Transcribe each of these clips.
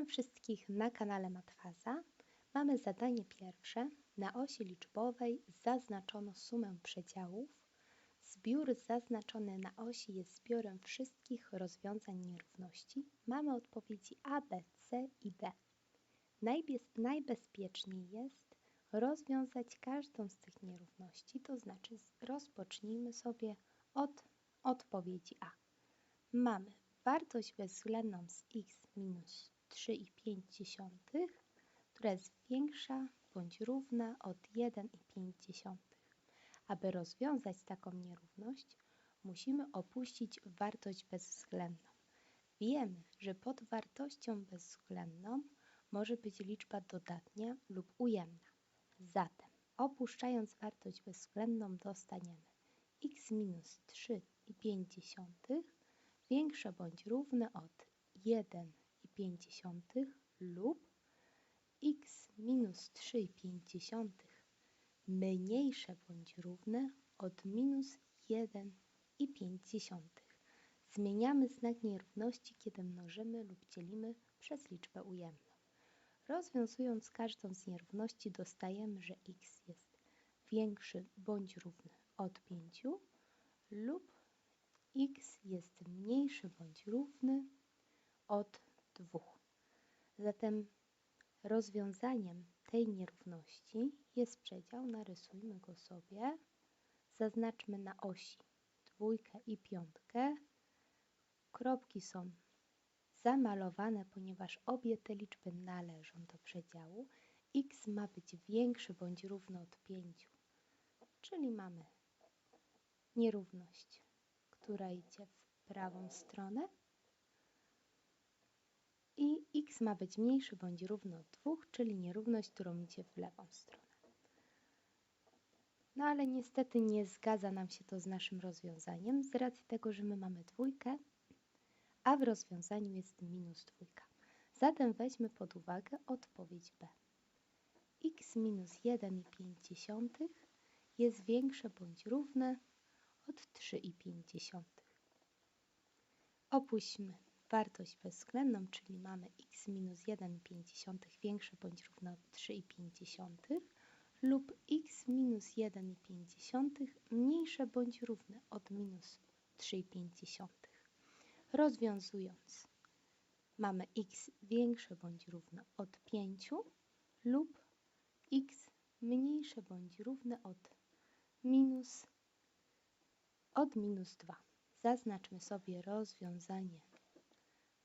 Witam wszystkich na kanale Matwaza. Mamy zadanie pierwsze. Na osi liczbowej zaznaczono sumę przedziałów. Zbiór zaznaczony na osi jest zbiorem wszystkich rozwiązań nierówności. Mamy odpowiedzi A, B, C i D. najbezpieczniej jest rozwiązać każdą z tych nierówności, to znaczy rozpocznijmy sobie od odpowiedzi A. Mamy wartość bezwzględną z x minus 3,5, która jest większa bądź równa od 1,5. Aby rozwiązać taką nierówność, musimy opuścić wartość bezwzględną. Wiemy, że pod wartością bezwzględną może być liczba dodatnia lub ujemna. Zatem, opuszczając wartość bezwzględną, dostaniemy x minus 3,5 większe bądź równe od 1,5 lub x minus 3,5 mniejsze bądź równe od minus 1,5. Zmieniamy znak nierówności, kiedy mnożymy lub dzielimy przez liczbę ujemną. Rozwiązując każdą z nierówności dostajemy, że x jest większy bądź równy od 5 lub x jest mniejszy bądź równy od 2. Zatem rozwiązaniem tej nierówności jest przedział, narysujmy go sobie, zaznaczmy na osi dwójkę i piątkę. Kropki są zamalowane, ponieważ obie te liczby należą do przedziału. x ma być większy bądź równy od 5, czyli mamy nierówność która idzie w prawą stronę i x ma być mniejszy bądź równy od 2, czyli nierówność, którą idzie w lewą stronę. No ale niestety nie zgadza nam się to z naszym rozwiązaniem, z racji tego, że my mamy dwójkę, a w rozwiązaniu jest minus dwójka. Zatem weźmy pod uwagę odpowiedź B. x minus 1,5 jest większe bądź równe od 3,5. Opuśćmy wartość bezwzględną, czyli mamy x minus 1,5 większe bądź równe od 3,5 lub x minus 1,5 mniejsze bądź równe od minus 3,5. Rozwiązując, mamy x większe bądź równe od 5 lub x mniejsze bądź równe od minus od minus 2. Zaznaczmy sobie rozwiązanie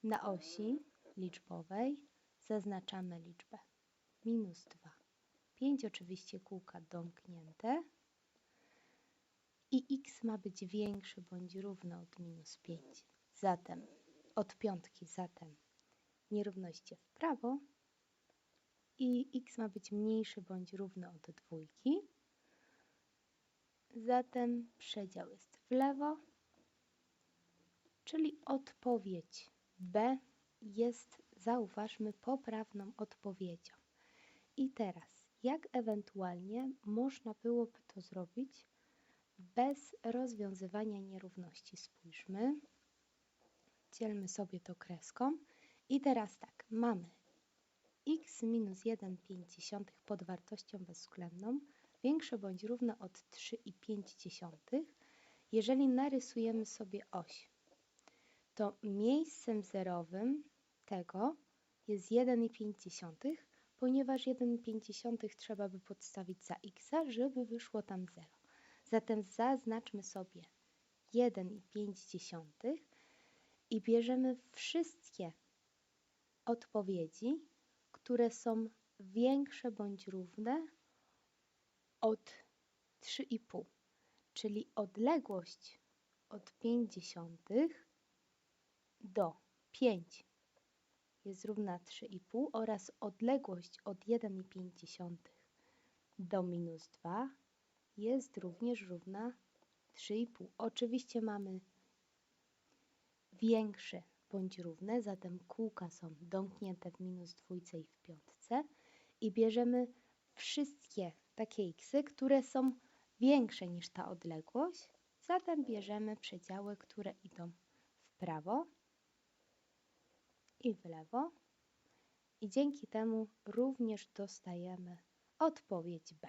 na osi liczbowej. Zaznaczamy liczbę minus 2. 5 oczywiście kółka domknięte i x ma być większy bądź równy od minus 5. Zatem od piątki, zatem nierówności w prawo i x ma być mniejszy bądź równy od dwójki. Zatem przedział jest w lewo, czyli odpowiedź B jest, zauważmy, poprawną odpowiedzią. I teraz, jak ewentualnie można byłoby to zrobić bez rozwiązywania nierówności? Spójrzmy, dzielmy sobie to kreską. I teraz tak, mamy x minus 1,5 pod wartością bezwzględną większe bądź równe od 3,5, jeżeli narysujemy sobie oś, to miejscem zerowym tego jest 1,5, ponieważ 1,5 trzeba by podstawić za x, żeby wyszło tam 0. Zatem zaznaczmy sobie 1,5 i bierzemy wszystkie odpowiedzi, które są większe bądź równe od 3,5, czyli odległość od 50 do 5 jest równa 3,5 oraz odległość od 1,5 do minus 2 jest również równa 3,5. Oczywiście mamy większe bądź równe, zatem kółka są domknięte w minus dwójce i w piątce i bierzemy wszystkie takie x, które są większe niż ta odległość, zatem bierzemy przedziały, które idą w prawo i w lewo i dzięki temu również dostajemy odpowiedź B.